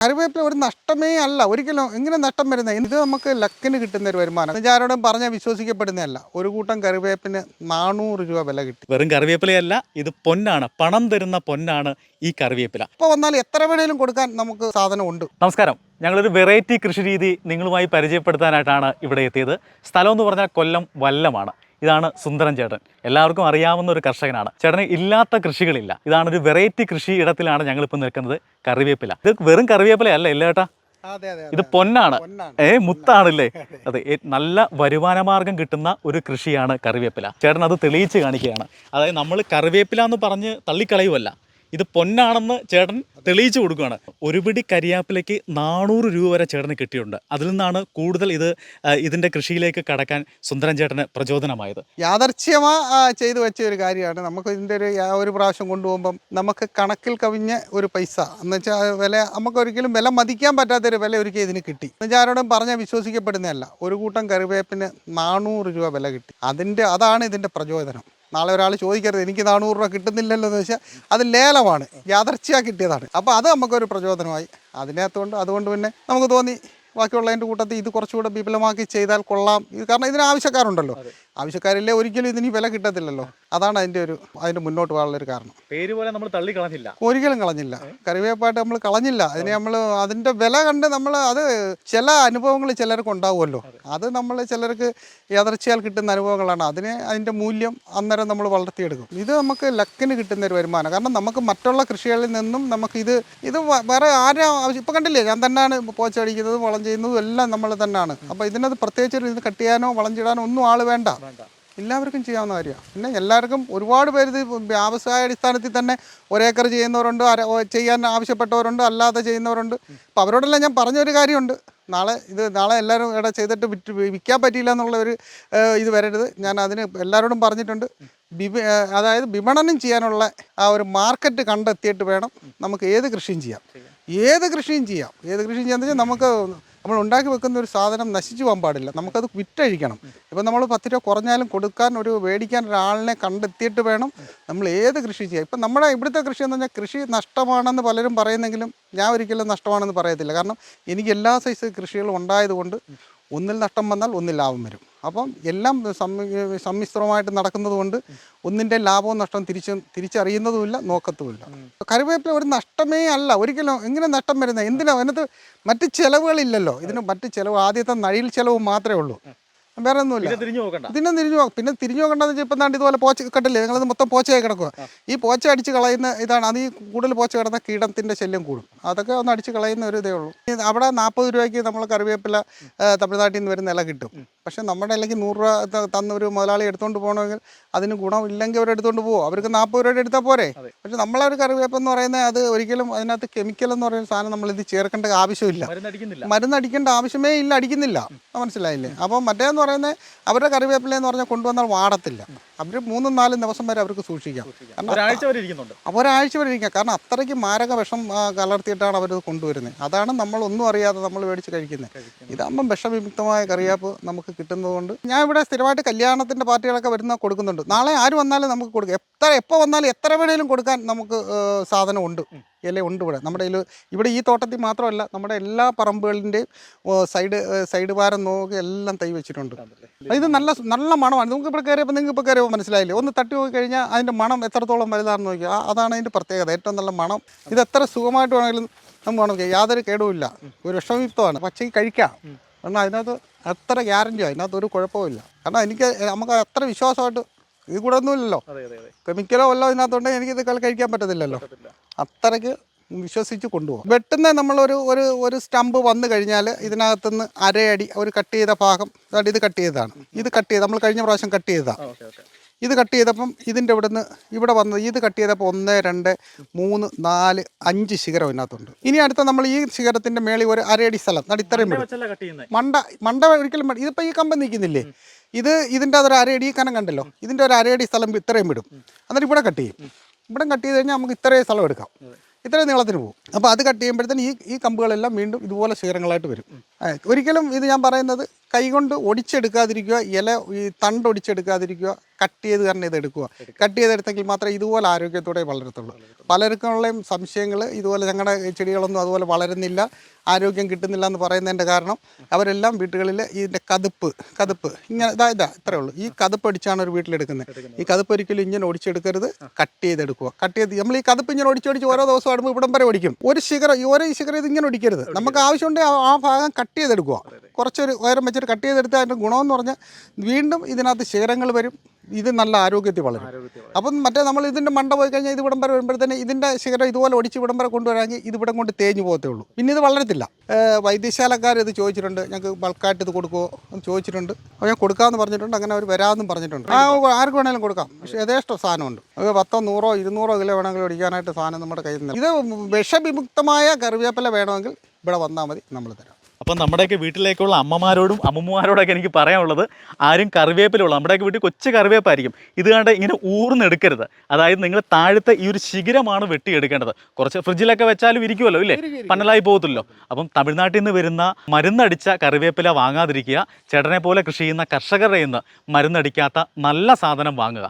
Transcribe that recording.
കറിവേപ്പില ഒരു നഷ്ടമേ അല്ല. ഒരിക്കലും എങ്ങനെ നഷ്ടം വരുന്നത് ഇത് നമുക്ക് ലക്കിന് കിട്ടുന്ന ഒരു വരുമാനം. ഞാൻ ആരോടും പറഞ്ഞാൽ വിശ്വസിക്കപ്പെടുന്നതല്ല. ഒരു കൂട്ടം കറിവേപ്പിന് നാനൂറ് രൂപ വില കിട്ടി. വെറും കറിവേപ്പിലയല്ല ഇത് പൊന്നാണ്. പണം തരുന്ന പൊന്നാണ് ഈ കറിവേപ്പില. ഇപ്പോൾ വന്നാൽ എത്ര വേണേലും കൊടുക്കാൻ നമുക്ക് സാധനം ഉണ്ട്. നമസ്കാരം. ഞങ്ങളൊരു വെറൈറ്റി കൃഷി രീതി നിങ്ങളുമായി പരിചയപ്പെടുത്താനായിട്ടാണ് ഇവിടെ എത്തിയത്. സ്ഥലം എന്ന് പറഞ്ഞാൽ കൊല്ലം വല്ലമാണ്. ഇതാണ് സുന്ദരൻ ചേട്ടൻ. എല്ലാവർക്കും അറിയാവുന്ന ഒരു കർഷകനാണ്. ചേട്ടന് ഇല്ലാത്ത കൃഷികളില്ല. ഇതാണ് ഒരു വെറൈറ്റി കൃഷി ഇടത്തിലാണ് ഞങ്ങൾ ഇപ്പോൾ നിൽക്കുന്നത്. കറിവേപ്പില. ഇത് വെറും കറിവേപ്പിലയല്ല ഇല്ല ഏട്ടാ ഇത് പൊന്നാണ്. പൊന്നാണ്. ഏ മുത്താണല്ലേ? അതെ നല്ല വരുമാന മാർഗം കിട്ടുന്ന ഒരു കൃഷിയാണ് കറിവേപ്പില. ചേട്ടൻ അത് തെളിയിച്ച് കാണിക്കുകയാണ്. അതായത് നമ്മൾ കറിവേപ്പില എന്ന് പറഞ്ഞ് തള്ളിക്കളയുമല്ല ഇത് പൊന്നാണെന്ന് ചേട്ടൻ തെളിയിച്ചു കൊടുക്കുകയാണ്. ഒരുപിടി കരിയാപ്പിലേക്ക് നാനൂറ് രൂപ വരെ ചേട്ടന് കിട്ടിയിട്ടുണ്ട്. അതിൽ നിന്നാണ് കൂടുതൽ ഇത് ഇതിന്റെ കൃഷിയിലേക്ക് കടക്കാൻ സുന്ദരൻ ചേട്ടന് പ്രചോദനമായത്. യാദർച്ഛ്യമാ ചെയ്തു വെച്ച ഒരു കാര്യമാണ്. നമുക്ക് ഇതിന്റെ ഒരു ഒരു പ്രാവശ്യം കൊണ്ടുപോകുമ്പം നമുക്ക് കണക്കിൽ കവിഞ്ഞ ഒരു പൈസ. എന്ന് വെച്ചാൽ വില നമുക്ക് ഒരിക്കലും വില മതിക്കാൻ പറ്റാത്തൊരു വില ഒരിക്കലും ഇതിന് കിട്ടി. എന്ന് വെച്ചാൽ ആരോടും പറഞ്ഞാൽ വിശ്വസിക്കപ്പെടുന്നതല്ല. ഒരു കൂട്ടം കറിവേപ്പിന് നാനൂറ് രൂപ വില കിട്ടി. അതിന്റെ അതാണ് ഇതിന്റെ പ്രചോദനം. നാളെ ഒരാൾ ചോദിക്കരുത് എനിക്ക് നാനൂറ് രൂപ കിട്ടുന്നില്ലല്ലോ എന്ന് വെച്ചാൽ അത് ലേലമാണ് യാദർച്ഛ്യ കിട്ടിയതാണ്. അപ്പോൾ അത് നമുക്കൊരു പ്രചോദനമായി. അതിനകത്തുകൊണ്ട് അതുകൊണ്ട് പിന്നെ നമുക്ക് തോന്നി ബാക്കിയുള്ളതിന്റെ കൂട്ടത്തിൽ ഇത് കുറച്ചുകൂടെ വിപുലമാക്കി ചെയ്താൽ കൊള്ളാം. ഇത് കാരണം ഇതിന് ആവശ്യക്കാരുണ്ടല്ലോ. ആവശ്യക്കാരില്ലേ ഒരിക്കലും ഇതിന് വില കിട്ടത്തില്ലല്ലോ. അതാണ് അതിന്റെ ഒരു അതിന്റെ മുന്നോട്ട് പോകാനുള്ള ഒരു കാരണം. പേര് പോലെ നമ്മൾ തള്ളി കളഞ്ഞില്ല. ഒരിക്കലും കളഞ്ഞില്ല. കറിവേപ്പായിട്ട് നമ്മൾ കളഞ്ഞില്ല. അതിനെ നമ്മൾ അതിന്റെ വില കണ്ട് നമ്മൾ അത് ചില അനുഭവങ്ങൾ ചിലർക്ക് ഉണ്ടാവുമല്ലോ. അത്. നമ്മൾ ചിലർക്ക് യദർച്ചയാൽ കിട്ടുന്ന അനുഭവങ്ങളാണ്. അതിനെ അതിന്റെ മൂല്യം അന്നേരം നമ്മൾ വളർത്തിയെടുക്കും. ഇത് നമുക്ക് ലക്കിന് കിട്ടുന്ന ഒരു വരുമാനം. കാരണം നമുക്ക് മറ്റുള്ള കൃഷികളിൽ നിന്നും നമുക്ക് ഇത് ഇത് വേറെ ആരും ആവശ്യം ഇപ്പം കണ്ടില്ലേ ഞാൻ തന്നെയാണ് പോച്ചടിക്കുന്നതും വളം ചെയ്യുന്നതും എല്ലാം നമ്മൾ തന്നെയാണ്. അപ്പോൾ ഇതിനകത്ത് പ്രത്യേകിച്ച് ഒരു ഇത് കട്ട് ചെയ്യാനോ വളം ചെയ്യാനോ ഒന്നും ആൾ വേണ്ട. എല്ലാവർക്കും ചെയ്യാവുന്ന കാര്യമാണ് പിന്നെ എല്ലാവർക്കും ഒരുപാട് പേര് ഇത് വ്യാവസായ അടിസ്ഥാനത്തിൽ തന്നെ ഒരേക്കർ ചെയ്യുന്നവരുണ്ട് അര ചെയ്യാൻ ആവശ്യപ്പെട്ടവരുണ്ട് അല്ലാതെ ചെയ്യുന്നവരുണ്ട്. അപ്പോൾ അവരോടെല്ലാം ഞാൻ പറഞ്ഞൊരു കാര്യമുണ്ട്. നാളെ ഇത് നാളെ എല്ലാവരും ഇവിടെ ചെയ്തിട്ട് വിറ്റ് വിൽക്കാൻ പറ്റിയില്ല എന്നുള്ള ഒരു ഇത് വരരുത്. ഞാൻ അതിന് എല്ലാവരോടും പറഞ്ഞിട്ടുണ്ട്. വിപ അതായത് വിപണനം ചെയ്യാനുള്ള ആ ഒരു മാർക്കറ്റ് കണ്ടെത്തിയിട്ട് വേണം നമുക്ക് ഏത് കൃഷിയും ചെയ്യാം. ഏത് കൃഷിയും ചെയ്യാം. ഏത് കൃഷിയും ചെയ്യാന്ന് വെച്ചാൽ നമുക്ക് നമ്മൾ ഉണ്ടാക്കി വെക്കുന്ന ഒരു സാധനം നശിച്ചു പോകാൻ പാടില്ല. നമുക്കത് വിറ്റഴിക്കണം. ഇപ്പം നമ്മൾ പത്ത് രൂപ കുറഞ്ഞാലും കൊടുക്കാൻ ഒരു മേടിക്കാൻ ഒരാളിനെ കണ്ടെത്തിയിട്ട് വേണം നമ്മൾ ഏത് കൃഷി ചെയ്യുക ഇപ്പം നമ്മുടെ ഇവിടുത്തെ കൃഷി എന്ന് പറഞ്ഞാൽ കൃഷി നഷ്ടമാണെന്ന് പലരും പറയുന്നെങ്കിലും ഞാൻ ഒരിക്കലും നഷ്ടമാണെന്ന് പറയത്തില്ല. കാരണം എനിക്ക് എല്ലാ സൈസ് കൃഷികളും ഉണ്ടായതുകൊണ്ട് ഒന്നിൽ നഷ്ടം വന്നാൽ ഒന്നിൽ ലാഭം വരും. അപ്പം എല്ലാം സമ്മി- സമ്മിശ്രമായിട്ട് നടക്കുന്നത് കൊണ്ട് ഒന്നിന്റെ ലാഭവും നഷ്ടവും തിരിച്ച് തിരിച്ചറിയുന്നതുമില്ല നോക്കത്തുമില്ല. കറിവേപ്പില ഒരു നഷ്ടമേ അല്ല. ഒരിക്കലും എങ്ങനെ നഷ്ടം വരുന്നത്? എന്തിനാ? അതിനകത്ത് മറ്റ് ചിലവുകളില്ലല്ലോ. ഇതിന് മറ്റ് ചിലവ് ആദ്യത്തെ നഴിയിൽ ചിലവ് മാത്രമേ ഉള്ളൂ. വേറെ ഒന്നുമില്ല തിരിഞ്ഞു നോക്കണ്ട. ഇതിനെ തിരിഞ്ഞു നോക്കാം പിന്നെ തിരിഞ്ഞു നോക്കണ്ടെന്ന് വെച്ചാൽ ഇപ്പം ഇതുപോലെ പോച്ച കണ്ടില്ലേ? നിങ്ങളത് മൊത്തം പോച്ചയായി കിടക്കുക ഈ പോച്ച അടിച്ച് കളയുന്ന ഇതാണ്. അത് ഈ കൂടുതൽ പോച്ച കിടന്ന കീടത്തിന്റെ ശല്യം കൂടും. അതൊക്കെ ഒന്ന് അടിച്ച് കളയുന്ന ഒരു ഇതേ ഉള്ളൂ. അവിടെ നാൽപ്പത് രൂപയ്ക്ക് നമ്മൾ കറിവേപ്പില തമിഴ്നാട്ടിൽ നിന്ന് വരുന്ന ഇല കിട്ടും. പക്ഷേ നമ്മുടെ ഇലയ്ക്ക് നൂറ് രൂപ തന്ന ഒരു മുതലാളി എടുത്തുകൊണ്ട് പോകണമെങ്കിൽ അതിന് ഗുണമില്ലെങ്കിൽ അവരെടുത്തുകൊണ്ട് പോകും അവർക്ക് നാൽപ്പത് രൂപയുടെ എടുത്താൽ പോരെ? പക്ഷെ നമ്മളെ ഒരു കറിവേപ്പെന്ന് പറയുന്നത് അത് ഒരിക്കലും അതിനകത്ത് കെമിക്കൽ എന്ന് പറയുന്ന സാധനം നമ്മൾ ഇത് ചേർക്കേണ്ട ആവശ്യമില്ല. മരുന്ന് അടിക്കേണ്ട ആവശ്യമേ ഇല്ല അടിക്കുന്നില്ല. മനസ്സിലായില്ലേ? അപ്പം മറ്റേന്ന് പറയുന്നത് അവരുടെ കറിവേപ്പില എന്ന് പറഞ്ഞാൽ കൊണ്ടുവന്നാൽ വാടത്തില്ല. അവർ മൂന്നും നാലും ദിവസം വരെ അവർക്ക് സൂക്ഷിക്കാം. കാരണം ഒരാഴ്ച വരെ ഇരിക്കുന്നുണ്ട്. ഒരാഴ്ച വരെ ഇരിക്കാം. കാരണം അത്രയ്ക്ക് മാരക വിഷം കലർത്തിയിട്ടാണ് അവർ കൊണ്ടുവരുന്നത്. അതാണ് നമ്മൾ ഒന്നും അറിയാതെ നമ്മൾ മേടിച്ച് കഴിക്കുന്നത്. ഇതാകുമ്പം വിഷവിമുക്തമായ കറിയാപ്പ് നമുക്ക് കിട്ടുന്നതുകൊണ്ട് ഞാൻ ഇവിടെ സ്ഥിരമായിട്ട് കല്യാണത്തിന്റെ പാർട്ടികളൊക്കെ വരുന്ന കൊടുക്കുന്നുണ്ട്. നാളെ ആര് വന്നാലും നമുക്ക് കൊടുക്കാം. എത്ര എപ്പോൾ വന്നാലും എത്ര വേണേലും കൊടുക്കാൻ നമുക്ക് സാധനമുണ്ട്. സാധനം ഉണ്ട് ഇല ഉണ്ട് ഇവിടെ. നമ്മുടെ ഇതിൽ ഇവിടെ ഈ തോട്ടത്തിൽ മാത്രമല്ല നമ്മുടെ എല്ലാ പറമ്പുകളിന്റെയും സൈഡ് സൈഡ് ഭാരം നോക്കി എല്ലാം തൈ വെച്ചിട്ടുണ്ട്. ഇത് നല്ല നല്ല മണമാണ്. നിങ്ങൾക്ക് ഇപ്പോൾ കയറിയപ്പോൾ നിങ്ങൾക്ക് ഇപ്പോൾ കയറിയപ്പോൾ മനസ്സിലായില്ലേ? ഒന്ന് തട്ടി പോയി കഴിഞ്ഞാൽ അതിന്റെ മണം എത്രത്തോളം വലുതാണെന്ന് നോക്കിയാൽ ആ- അതാണ് അതിന്റെ പ്രത്യേകത. ഏറ്റവും നല്ല മണം. ഇത് എത്ര സുഖമായിട്ട് വേണമെങ്കിലും നമുക്ക് വേണം യാതൊരു കേടുമില്ല. ഒരു വിഷമയുക്തമാണ് പക്ഷേ കഴിക്കാം. കാരണം അതിനകത്ത് അത്ര ഗ്യാരന്റിയാണ് അതിനകത്ത് ഒരു കുഴപ്പമില്ല കാരണം എനിക്ക് നമുക്ക് അത്ര വിശ്വാസമായിട്ട് ഇത് കൂടെ ഒന്നുമില്ലല്ലോ കെമിക്കലോ ഇതിനകത്തുണ്ടെങ്കിൽ എനിക്ക് ഇത് കഴിക്കാൻ പറ്റത്തില്ലല്ലോ. അത്രയ്ക്ക് വിശ്വസിച്ച് കൊണ്ടുപോകും. വെട്ടുന്ന നമ്മളൊരു ഒരു ഒരു സ്റ്റമ്പ് വന്നു കഴിഞ്ഞാൽ ഇതിനകത്തുനിന്ന് അരയടി ഒരു കട്ട് ചെയ്ത ഭാഗം ഇത് കട്ട് ചെയ്തതാണ്. ഇത് കട്ട് ചെയ്ത് നമ്മൾ കഴിഞ്ഞ പ്രാവശ്യം കട്ട് ചെയ്തതാണ് ഇത് കട്ട് ചെയ്തപ്പം ഇതിന്റെ ഇവിടുന്ന് ഇവിടെ വന്നത് ഇത് കട്ട് ചെയ്തപ്പോൾ ഒന്ന് രണ്ട് മൂന്ന് നാല് അഞ്ച് ശിഖരം ഇതിനകത്തുണ്ട്. ഇനി അടുത്ത നമ്മൾ ഈ ശിഖരത്തിന്റെ മേളിൽ ഒരു അരയടി സ്ഥലം. ഇത്രയും മണ്ട മണ്ട ഒരിക്കലും. ഇതിപ്പോൾ ഈ കമ്പം നിൽക്കുന്നില്ലേ? ഇത് ഇതിന്റെ അതൊരു അരയടി കനം കണ്ടല്ലോ? ഇതിന്റെ ഒരു അരയടി സ്ഥലം ഇത്രയും വിടും. എന്നിട്ട് ഇവിടെ കട്ട് ചെയ്യും. ഇവിടെ കട്ട് ചെയ്ത് കഴിഞ്ഞാൽ നമുക്ക് ഇത്രയും സ്ഥലം എടുക്കാം. ഇത്രയും നീളത്തിന് പോകും. അപ്പോൾ അത് കട്ട് ചെയ്യുമ്പോഴത്തേന് ഈ ഈ കമ്പുകളെല്ലാം വീണ്ടും ഇതുപോലെ ശിഖരങ്ങളായിട്ട് വരും. ഒരിക്കലും ഇത് ഞാൻ പറയുന്നത് കൈകൊണ്ട് ഒടിച്ചെടുക്കാതിരിക്കുക ഇല ഈ തണ്ട് ഒടിച്ചെടുക്കാതിരിക്കുക കട്ട് ചെയ്ത് തന്നെ ഇത് എടുക്കുക. കട്ട് ചെയ്തെടുത്തെങ്കിൽ മാത്രമേ ഇതുപോലെ ആരോഗ്യത്തോടെ വളരത്തുള്ളൂ. പലർക്കുള്ള സംശയങ്ങൾ ഇതുപോലെ ഞങ്ങളുടെ ചെടികളൊന്നും അതുപോലെ വളരുന്നില്ല. ആരോഗ്യം കിട്ടുന്നില്ല എന്ന് പറയുന്നതിന്റെ കാരണം അവരെല്ലാം വീട്ടുകളിൽ ഇതിന്റെ കതുപ്പ് കതുപ്പ് ഇങ്ങനെ ഇതാ ഇതാ ഇത്രേ ഉള്ളൂ. ഈ കതുപ്പ് അടിച്ചാണ് ഒരു വീട്ടിലെടുക്കുന്നത്. ഈ കതുപ്പ് ഒരിക്കലും ഇങ്ങനെ ഒടിച്ചെടുക്കരുത്. കട്ട് ചെയ്തെടുക്കുക. കട്ട് ചെയ്ത് നമ്മൾ ഈ കതുപ്പ് ഇങ്ങനെ ഒടിച്ചൊടിച്ച് ഓരോ ദിവസം ആടുമ്പോൾ ഇവിടം വരെ ഒടിക്കും. ഒരു ശിഖർ ഈ ഓരോ ശിഖർ ശിഖരം ഇത് ഇങ്ങനെ ഒടിക്കരുത്. നമുക്ക് ആവശ്യമുണ്ടെങ്കിൽ ആ- ആ ഭാഗം കട്ട് ചെയ്തെടുക്കുക. കുറച്ചൊരു ഉയരം വെച്ചിട്ട് കട്ട് ചെയ്തെടുത്ത് അതിന്റെ ഗുണമെന്ന് പറഞ്ഞാൽ വീണ്ടും ഇതിനകത്ത് ശിഖരങ്ങൾ വരും. ഇത് നല്ല ആരോഗ്യത്തിൽ വളരും. അപ്പം മറ്റേ നമ്മൾ ഇതിന്റെ മണ്ട പോയി കഴിഞ്ഞാൽ ഇത് ഇവിടം വരെ വരുമ്പോഴത്തേന് ഇതിന്റെ ശിഖരം ഇതുപോലെ ഒടിച്ച് ഇവിടം വരെ കൊണ്ടുവരാമെങ്കിൽ ഇത് ഇവിടം കൊണ്ട് തേഞ്ഞു പോകത്തേ ഉള്ളൂ. പിന്നെ ഇത് വളരത്തില്ല. വൈദ്യശാലക്കാർ ഇത് ചോദിച്ചിട്ടുണ്ട്. ഞങ്ങൾക്ക് ബൾക്കായിട്ട് ഇത് കൊടുക്കുമോ എന്ന് ചോദിച്ചിട്ടുണ്ട്. അപ്പോൾ ഞാൻ കൊടുക്കാമെന്ന് പറഞ്ഞിട്ടുണ്ട്. അങ്ങനെ അവർ വരാമെന്നും പറഞ്ഞിട്ടുണ്ട്. ആ ആർക്ക് വേണമെങ്കിലും കൊടുക്കാം. പക്ഷേ യഥേഷ്ടം സാധനമുണ്ട്. അത് പത്തോ നൂറോ ഇരുന്നൂറോ കിലോ വേണമെങ്കിൽ ഒടിക്കാനായിട്ട് സാധനം നമ്മുടെ കയ്യിൽ നിന്ന് ഇത് വിഷവിമുക്തമായ കറിവേപ്പില വേണമെങ്കിൽ ഇവിടെ വന്നാൽ മതി. നമ്മൾ തരാം. അപ്പം നമ്മുടെയൊക്കെ വീട്ടിലേക്കുള്ള അമ്മമാരോടും അമ്മമാരോടൊക്കെ എനിക്ക് പറയാനുള്ളത് ആരും കറിവേപ്പിലുള്ള നമ്മുടെയൊക്കെ വീട്ടിൽ കൊച്ചു കറിവേപ്പായിരിക്കും. ഇത് കണ്ട് ഇങ്ങനെ ഊർന്നെടുക്കരുത് അതായത് നിങ്ങൾ താഴത്തെ ഈ ഒരു ശിഖരമാണ് വെട്ടിയെടുക്കേണ്ടത്. കുറച്ച് ഫ്രിഡ്ജിലൊക്കെ വെച്ചാലും ഇരിക്കുമല്ലോ ഇല്ലേ? പന്നലായി പോകത്തില്ലോ അപ്പം തമിഴ്നാട്ടിൽ നിന്ന് വരുന്ന മരുന്നടിച്ച കറിവേപ്പില വാങ്ങാതിരിക്കുക. ചേട്ടനെ പോലെ കൃഷി ചെയ്യുന്ന കർഷകരുടെ നിന്ന് മരുന്നടിക്കാത്ത നല്ല സാധനം വാങ്ങുക.